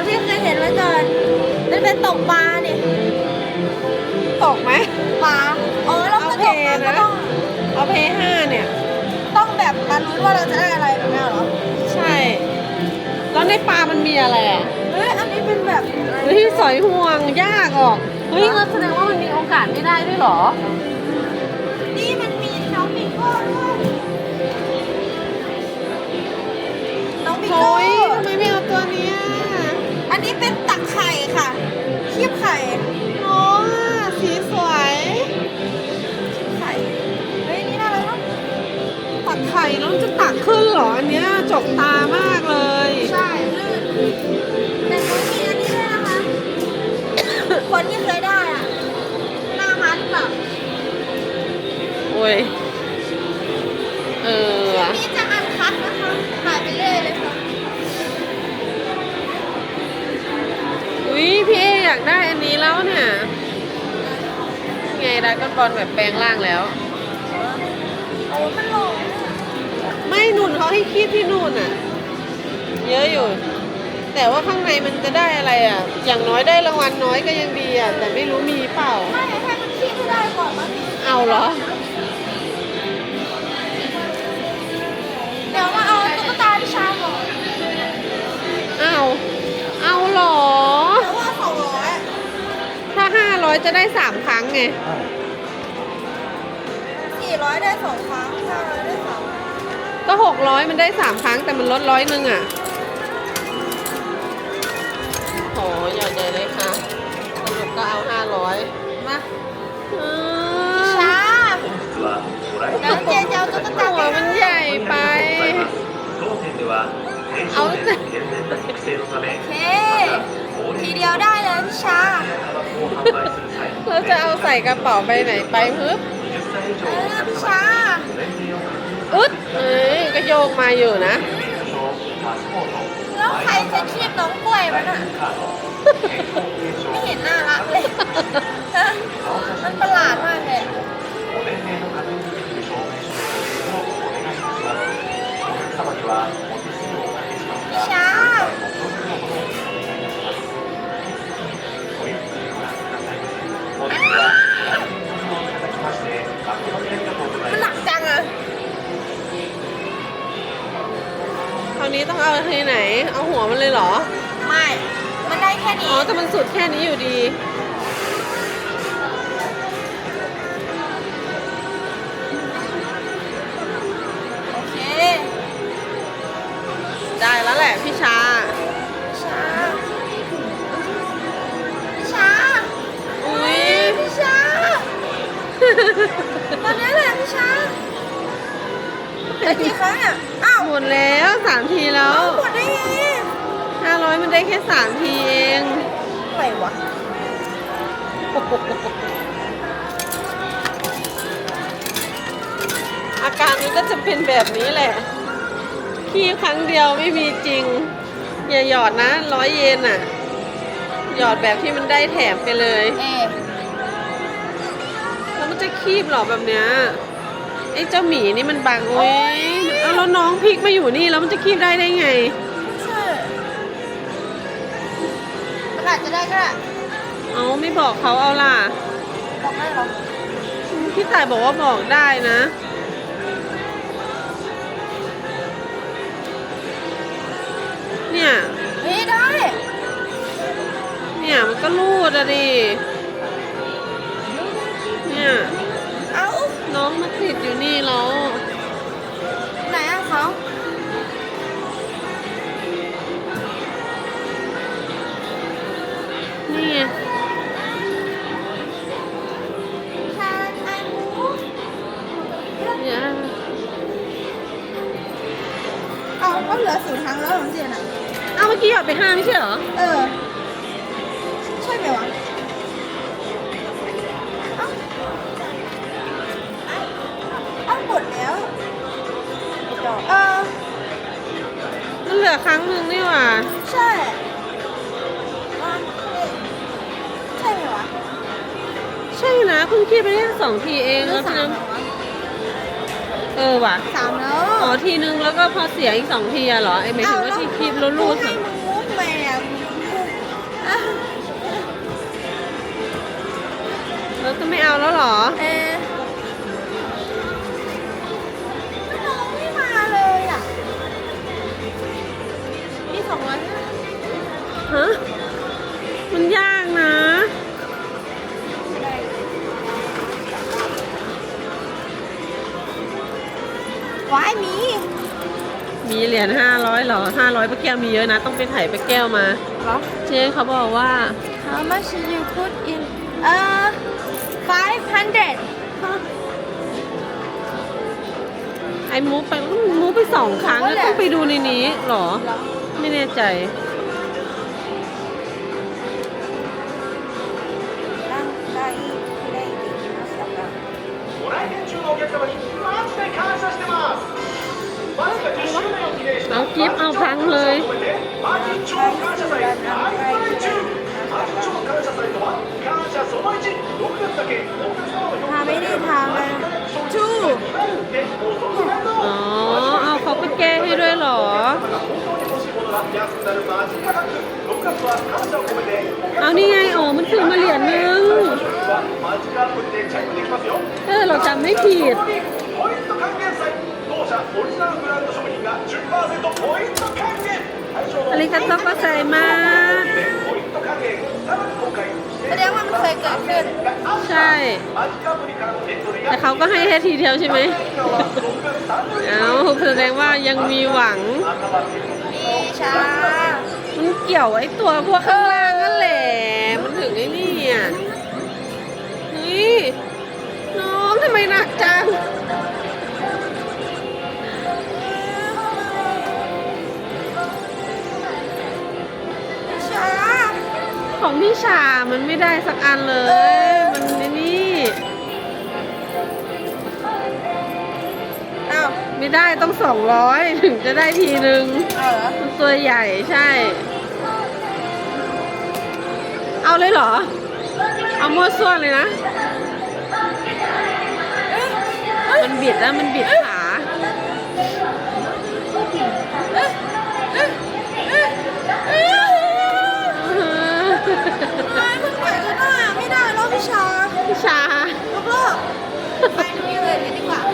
กับที่เคยเห็นมาก่อนมันเป็นตกปลาเนี่ยตกไหม ปลาเออแล้วก็ตกปลาก็ต้องเอาเพย์ห้าเนี่ย ต้องแบบมาลุ้นว่าเราจะได้อะไรแบบนี้เหรอใช่ แล้วในปลามันมีอะไรอะเฮ้ยอันนี้เป็นแบบอะไรเฮ้ยสอยห่วงยากออกเฮ้ยงั้นแสดงว่ามันมีโอกาสไม่ได้ด้วยเหรอ นี่มันมีน้องบิงโก้ด้วยน้องบิงโก้โอ้ยทำไมไม่เอาตัวเนี้ย อันนี้เป็นตักไข่ค่ะ เนี่ย ไงดรากอนบอลแบบแปลงร่างแล้ว โอ้มันหลงไม่หนุนเขาให้คีบที่นู่นอะ เยอะอยู่ แต่ว่าข้างในมันจะได้อะไรอะ อย่างน้อยได้รางวัลน้อยก็ยังดีอะ แต่ไม่รู้มีเปล่า ไม่ให้มันคีบให้ได้ก่อนมันเอาเหรอ เดี๋ยวมาเอา ร้อยจะได้สามครั้งไงสี่ร้อยได้สองครั้งห้าร้อยได้สามก็หกร้อยมันได้สามครั้งแต่มันลดร้อยหนึ่งอะโอ้ยใหญ่เลยค่ะสรุปก็เอาห้าร้อยมาช้าแล้วเจเจ้าตุ๊กตาหัวมันใหญ่ไป เอาสิเค้โอ้ทีเดียวได้ิชา เราจะเอาใส่กระเป๋าไปไหนไปฮึบวิชา อึดเอ้ยก็โยกมาอยู่นะ แล้วใครจะคีบน้องป่วยมันอะ ไม่เห็นหน้ารัเลยมันประหลาดมากเลยวิชา นี้ต้องเอาที่ไหน เอาหัวมันเลยเหรอ ไม่ มันได้แค่นี้ อ๋อแต่มันสุดแค่นี้อยู่ดี โอเค ได้แล้วแหละพี่ชาพี่ชาพี่ชาอุ้ยพี่ชาตอนนี้แหละพี่ชาได้กี่ครั้งอะอ้าว หมดแล้วสามทีแล้วหมดได้ไงห้าร้อยมันได้แค่สามทีเองอะไรวะอาการมันก็จะเป็นแบบนี้แหละขี้ครั้งเดียวไม่มีจริง อย่าหยอดนะร้อยเยนอะ หยอดแบบที่มันได้แถมไปเลยเอแล้วมันจะคีบเหรอแบบเนี้ยไอ้เจ้าหมีนี่มันบังโอ้ย เอาแล้วน้องพลิกมาอยู่นี่แล้วมันจะคีบได้ได้ไง ใช่มันอาจจะได้ก็ได้เอาไม่บอกเขาเอาล่ะบอกได้หรอพี่ต่ายบอกว่าบอกได้นะเนี่ยเฮ้ยได้ เนี่ยมันก็รูดอะดิเนี่ย เอ้าน้องมาติดอยู่นี่แล้วไหนอะ เขานี่ไงชาไอ้หมูเนี่ยเอาก็เหลือศูนย์ครั้งแล้วของเจนอะเอาเมื่อกี้หยอดไปห้าไม่ใช่เหรอ เออ สองทีเองหรืแล้อวสามนะแล้ววะเออว่ะสามแล้ว อ๋อทีนึงแล้วก็พอเสียอีกสองทีอะเหรอไอหมายถึงว่าที่คีบแล้วรูดให้อะมึงมุกไปอะกูแล้วจะไม่เอาแล้วเหรอ เออน้องไม่มาเลยอะนี่สองร้อยฮะ มันยาก ว้ายมี มีเหรียญห้าร้อยเหรอห้าร้อยป้าแก้วมีเยอะนะ ต้องไปไถ่ป้าแก้วมา เหรอ เจ๊เขาบอกว่า How much did you put in เอ่อ five hundred ไอ้มูฟไปมูฟไปสองครั้งแล้วต้องไปดูในนี้เหรอ ไม่แน่ใจ ร่างกายได้ดีนะสำหรับ ご来店中のお客様にマジで感謝してます เอากิฟเอาพังเลยทาไม่ได้ทาเลยชูอ๋อ เอาเขาไปแก้ให้ด้วยเหรอ เอานี่ไง อ๋อ มันคือมาเหรียญนึง เออ เราจำไม่ผิด อลิกันโตก็ใส่มาแสดงว่ามันเคยเกิดขึ้น ใช่ แต่เขาก็ให้แค่ทีเดียวใช่ไหม เอาแสดงว่ายังมีหวัง มีช้า มันเกี่ยวไอ้ตัวพวกข้างล่างนั่นแหละ มันถึงไอ้นี่อะนี่น้องทำไมหนักจัง ของพี่ชามันไม่ได้สักอันเลย มันนี่อ้าวไม่ได้ต้องสองร้อยถึงจะได้ทีนึงเอาเหรอมันตัวใหญ่ใช่ เอาเลยเหรอ เอามั่วซั่วเลยนะ มันบิดแล้วมันบิดขา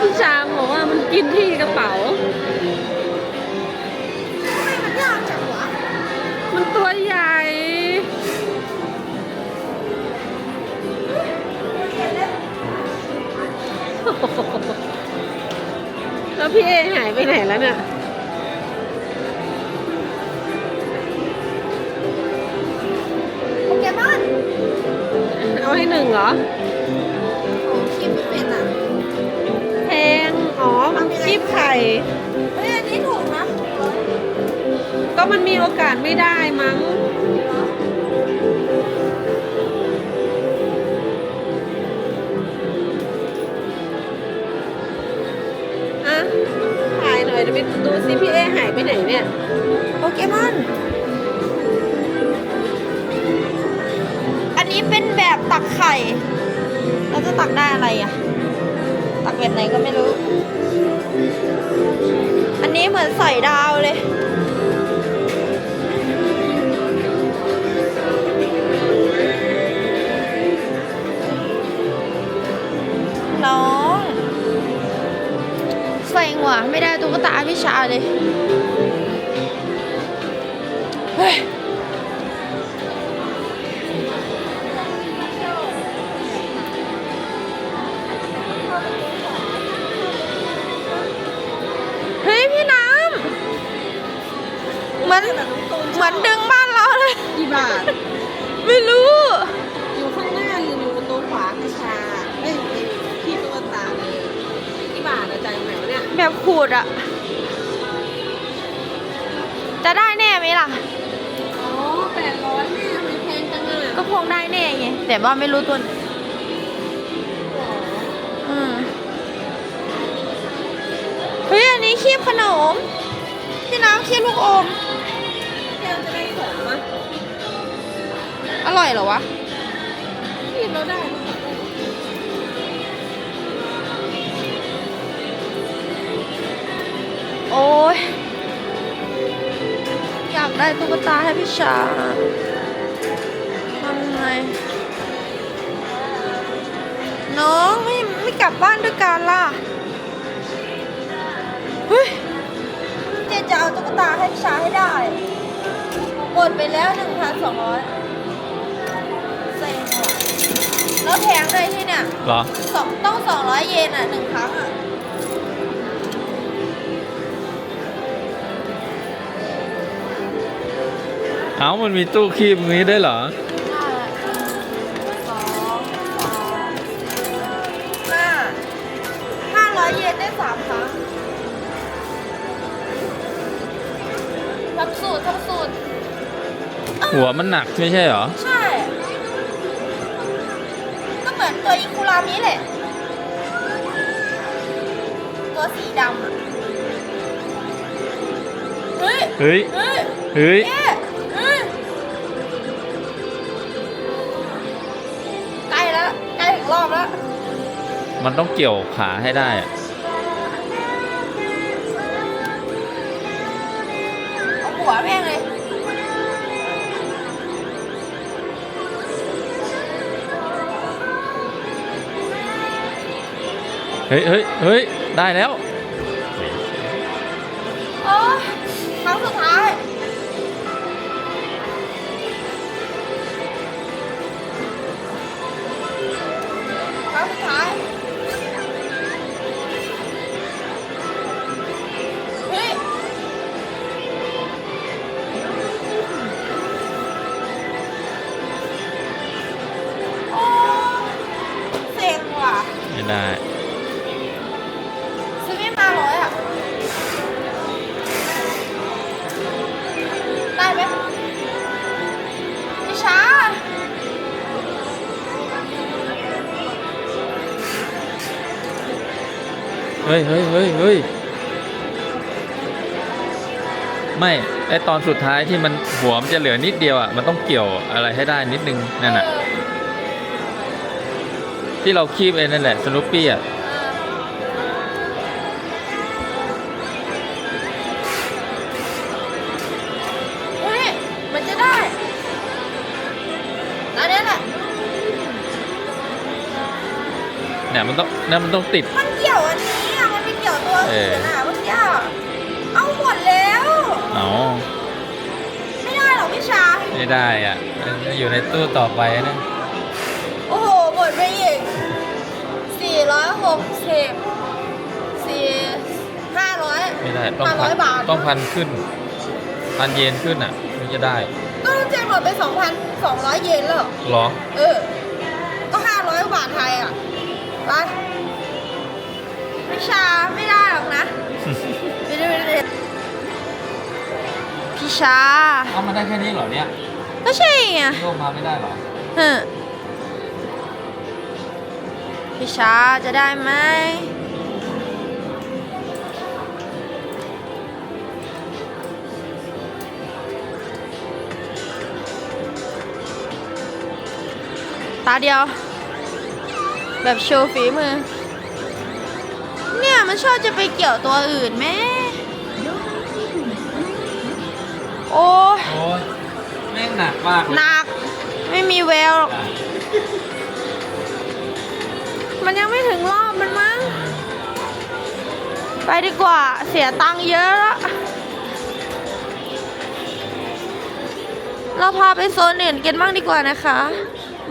พี่ชาบอกว่ามันกินที่กระเป๋าทำไมมันยากจังวะมันตัวใหญ่ แล้วพี่เอหายไปไหนแล้วเนี่ย โปเกมอนเอาให้หนึ่งเหรอ เฮ้ยอันนี้ถูกนะก็มันมีโอกาสไม่ได้มั้ง อะ ถ่ายหน่อยเดี๋ยวไปดูซิพี่เอหายไปไหนเนี่ยโปเกมอน อันนี้เป็นแบบตักไข่ เราจะตักได้อะไรอะ ตักแบบไหนก็ไม่รู้ อันนี้เหมือนใส่ดาวเลยน้อง ใส่หัวไม่ได้ตุ๊กตาพี่ชาเลย แบบขูดอะจะได้แน่ไหมล่ะ อ๋อแปดร้อยแม่มันแพงจังอะก็คงได้แน่ไงแต่ว่าไม่รู้ตัวไหนอืมเฮ้ยอันนี้คีบขนม พี่น้ำคีบลูกอมแก้วจะได้สองมั้ยอร่อยเหรอวะคีบเราได้มั้ โอ้ยอยากได้ตุ๊กตาให้พี่ชาทำไง น้องไม่ไม่กลับบ้านด้วยกันล่ะ เฮ้ย เจจะเอาตุ๊กตาให้พี่ชาให้ได้ หมดไปแล้ว 1,200เซ็งแล้วแพงเลยที่เนี่ยสองต้องสองร้อยเยนอะหนึ่งครั้งอะ เอ้ามันมีตู้คีบอย่างนี้ได้วยเหรอสองสามห้าห้าร้อยเยนได้สามครั้งทำสูตรทำสูตรหัวมันหนักไม่ใช่เหรอ ใช่ ก็เหมือนตัวอิคุรามิแหละ ตัวสีดำอะเฮ้ย เฮ้ย เฮ้ย เฮ้ย มันต้องเกี่ยวขาให้ได้อะเอาหัวแม่งเลย เฮ้ยเฮ้ยเฮ้ยได้แล้ว ไม่ไอตอนสุดท้ายที่มันหัวมันจะเหลือนิดเดียวอะมันต้องเกี่ยวอะไรให้ได้นิดนึงนั่นน่ะเออที่เราคีบเองนั่นแหละสนุปปี้อะเออเฮ้ยมันจะได้อันนี้แหละเนี่ยมันต้องเนี่ยมันต้องติด มันเกี่ยวอันนี้อะ มันไม่เกี่ยวตัวเออื่อนอะเมื่อกี้อะ ไม่ได้อะมันอยู่ในตู้ต่อไปนะ โอ้โหหมดไปอีกสี่ร้อยหกสิบสี่ห้าร้อยไม่ได้ต้องห้าพัร้อนยบาท ต้องพันขึ้น พันเยนขึ้นอะถึงจะได้ก็เจนหมดไปสองพันสองร้อยเยนแล้วเหรอเออ ก็ห้าร้อยบาทไทยอะไปพี่ชาไม่ได้หรอกนะ ไปดูไปดูพี่ชา เอามาได้แค่นี้เหรอเนี่ย ก็ใช่ไงโยกมาไม่ได้เหรอเฮ้อพี่ชาจะได้ไหมตาเดียว แบบโชว์ฝีมือ เนี่ยมันชอบจะไปเกี่ยวตัวอื่นแม่โอ้ยโอ้ยแม่ง หนักมากเลยหนัก ไม่มีแววหรอกมันยังไม่ถึงรอบมันมั้ง ไปดีกว่า เสียตังค์เยอะแล้วเราพาไปโซนอื่นกันบ้างดีกว่านะคะ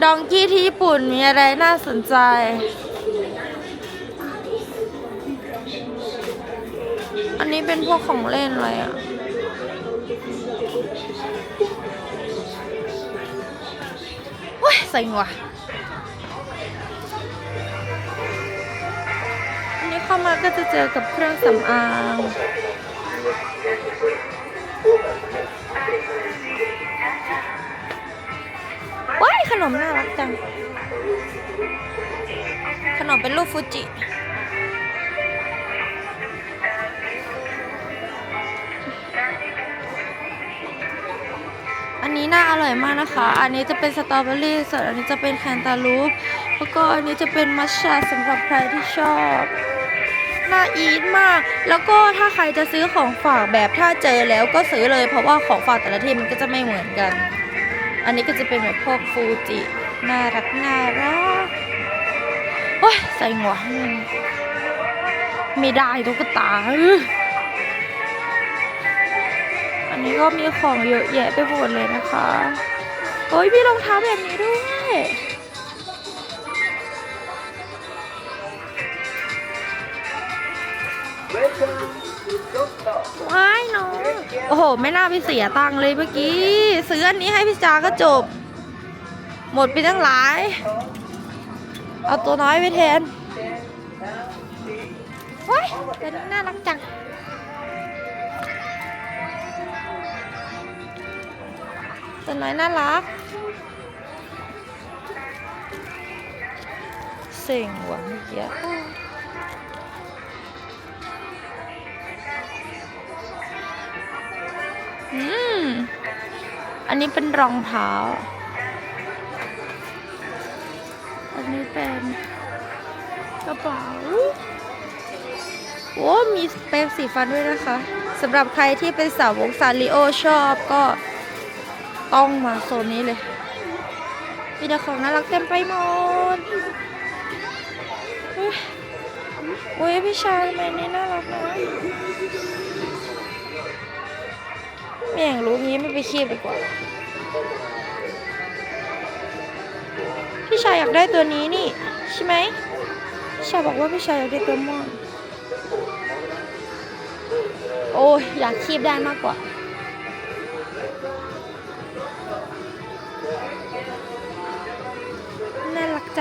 ดองกี้ที่ญี่ปุ่นมีอะไรน่าสนใจ อันนี้เป็นพวกของเล่นอะไรอะ ยใส่หัวอันนี้เข้ามาก็จะเจอกับเครื่องสำอางว้ายขนมน่ารักจัง ขนมเป็นรูปฟูจิ้น่าอร่อยมากนะคะ อันนี้จะเป็นสตรอเบอรี่ส่วนอันนี้จะเป็นแคนตาลูป แล้วก็อันนี้จะเป็นมัชชาสำหรับใครที่ชอบ น่าอีทมาก แล้วก็ถ้าใครจะซื้อของฝากแบบถ้าเจอแล้วก็ซื้อเลย เพราะว่าของฝากแต่ละที่มันก็จะไม่เหมือนกัน อันนี้ก็จะเป็นแบบพวกฟูจิ น่ารักน่ารักโอ้ยใส่หัวไม่ได้ตุ๊กตาอ นนี้ก็มีของเยอะแยะไปหมดเลยนะคะโอ้ยมีรองเท้าแบบนี้ด้วย ว้ายน้องโอ้โห ไม่น่าไปเสียตังค์เลยเมื่อกี้ ซื้ออันนี้ให้พี่จาก็จบ หมดไปตั้งหลาย เอาตัวน้อยไปแทนว้ายตัวนี้น่ารักจัง ตัวน้อยน่ารักเซ็งว่ะเมื่อกี้อืม อันนี้เป็นรองเท้า อันนี้เป็นกระเป๋าโอ้มีแปรงสีฟันด้วยนะคะสำหรับใครที่เป็นสาวกซาริโอชอบก็ ต้องมาโซนนี้เลยมีแต่ของน่ารักเต็มไปหมดอุ้ยพี่ชายทำไมนี่น่ารักนะไม่อยากรู้งี้ไม่ไปคีบดีกว่า พี่ชายอยากได้ตัวนี้นี่ ใช่ไหมพี่ชายบอกว่าพี่ชายอยากได้ตัวม่วงโอ้ยอยากคีบได้มากกว่า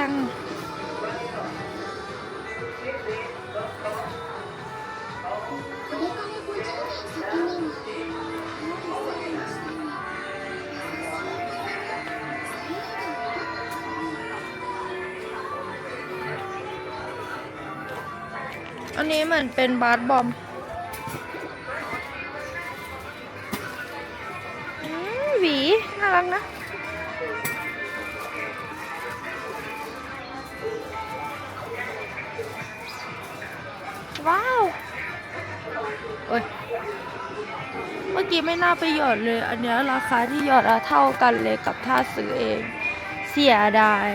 ง อันนี้เหมือนเป็นบาสบอมอืมหวี น่ารักนะ ว้าวโอ้ยเมื่อกี้ไม่น่าไปหยอดเลย อันเนี้ยราคาที่หยอดอะเท่ากันเลยกับท่าซื้อเอง เสียดาย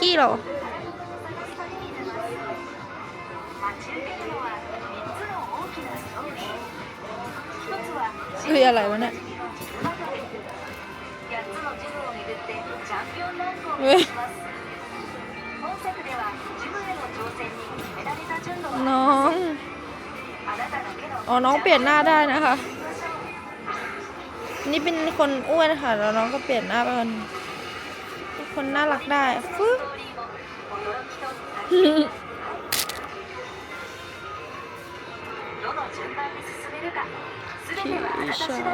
กี้เหรอคืออะไรวะเนี่ยเฮ้ยน้อง อ๋อ น้องเปลี่ยนหน้าได้นะคะ นี่เป็นคนอ้วนค่ะ แล้วน้องก็เปลี่ยนหน้าเป็น คนน่ารักได้ฟึ๊บที่อิชาเซ็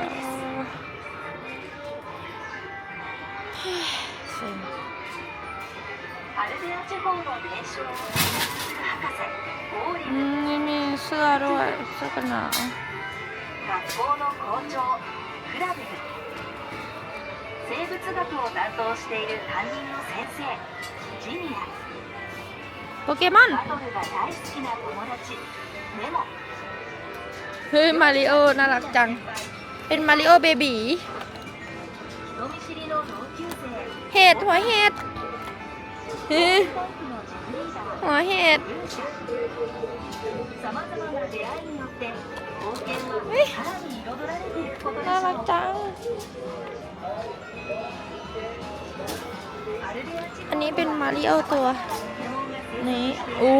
อืมมีเสื้อด้วยเสื้อกันหนาว 生物学を担当している担任の先生ジニア โปเกมอน バトルが大好きな友達メモ เฮ้ย มาริโอ น่ารักจัง เป็นมาริโอเบบี 人見知りの同級生 เห็ด หัวเห็ดเฮ้ย タイプのジムリーダー หัวเห็ด さまざまな出会いによって冒険はさらに彩られていくことでし น่ารัก ょう จัง アルデア地 อันนี้เป็นมาริโอตัวนี้อู้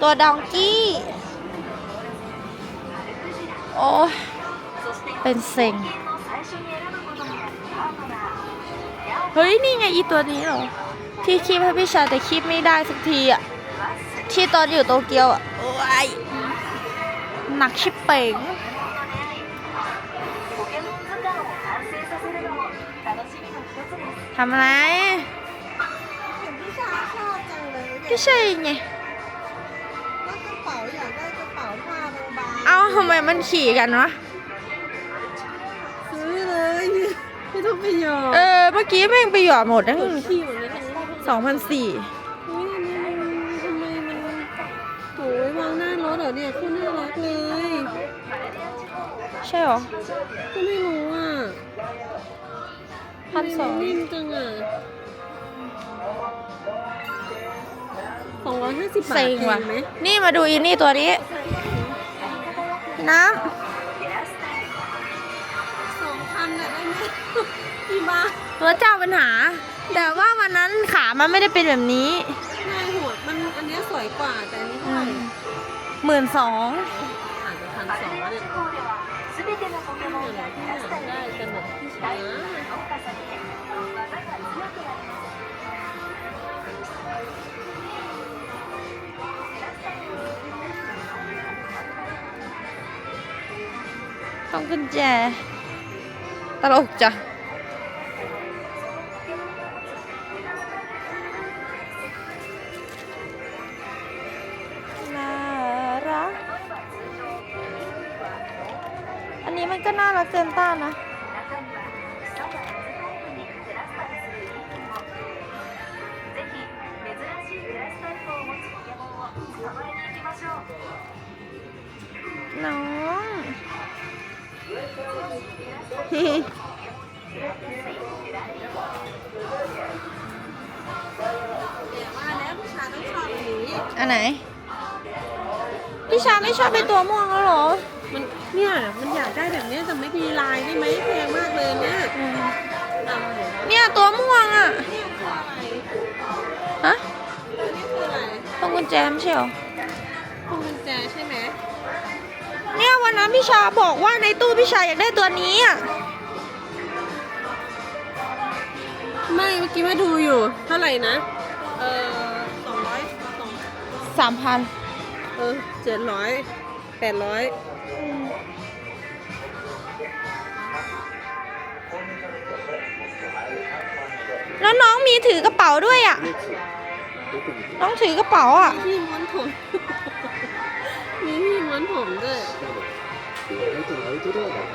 ตัวดองกี้ โอ้ เป็นเซ็ง เฮ้ย นี่ไงอีตัวนี้เหรอ ที่คีบให้พี่ชายแต่คีบไม่ได้สักทีอะที่ตอนอยู่โตเกียวอะโอ้ยหนักชิบเป่งทำอะไรพี่ชายไงเอาทำไมมันขี่กันวะ ไม่ต้องไปหยอดเออ เมื่อกี้แม่งไปหยอดหมดทั้งที่เหมือนนี้ทั้งสองพันสี่อุ้ยอันนี้มันทำไมมันโอ้ยวางหน้ารถเหรอเนี่ยคุณน่ารักเลยใช่หรอ ก็ไม่รู้อะพันสองนิ่มจังอะสองร้อยห้าสิบบาทเซ็งแพว่ะงไหม นี่มาดูอีนี่ตัวนี้ น้ส พี่บ้าเจ้าปัญหา แต่ว่าวันนั้นขามันไม่ได้เป็นแบบนี้นายหัวมันอันนี้สวยกว่าแต่อันนี้เท่าไหร่หมื่นสองอ่านไปพันสองเนี่ยต้องกุญแจ ตลกจ้ะน่ารัก อันนี้มันก็น่ารักเกินต้านนะ องชอบอันนี้อันไหนพี่ชาไม่ชอบเป็นตัวม่วงแล้วเหรอ มันเนี่ยมันอยากได้แบบเนี้ยแต่ไม่มีลายได้ไหมแพงมากเลยเนี่ยอืมเอาเดี๋ยวนะเนี่ยตัวม่วงอะ เนี่ยคืออะไรฮะ อันนี้คืออะไรต้องกุญแจไม่ใช่เหรอ พวงกุญแจใช่ไหม เนี่ยวันนั้นพี่ชาบอกว่าในตู้พี่ชาอยากได้ตัวนี้อะไม่เมื่อกี้มาดูอยู่ เท่าไหร่นะ เออสองร้อยสองสามพันเออเจ็ดร้อยแปดร้อยแล้วน้องมีถือกระเป๋าด้วยอะ น้องถือกระเป๋าอะมีที่ม้วนผม มีที่ม้วนผมด้วย duruyorlar.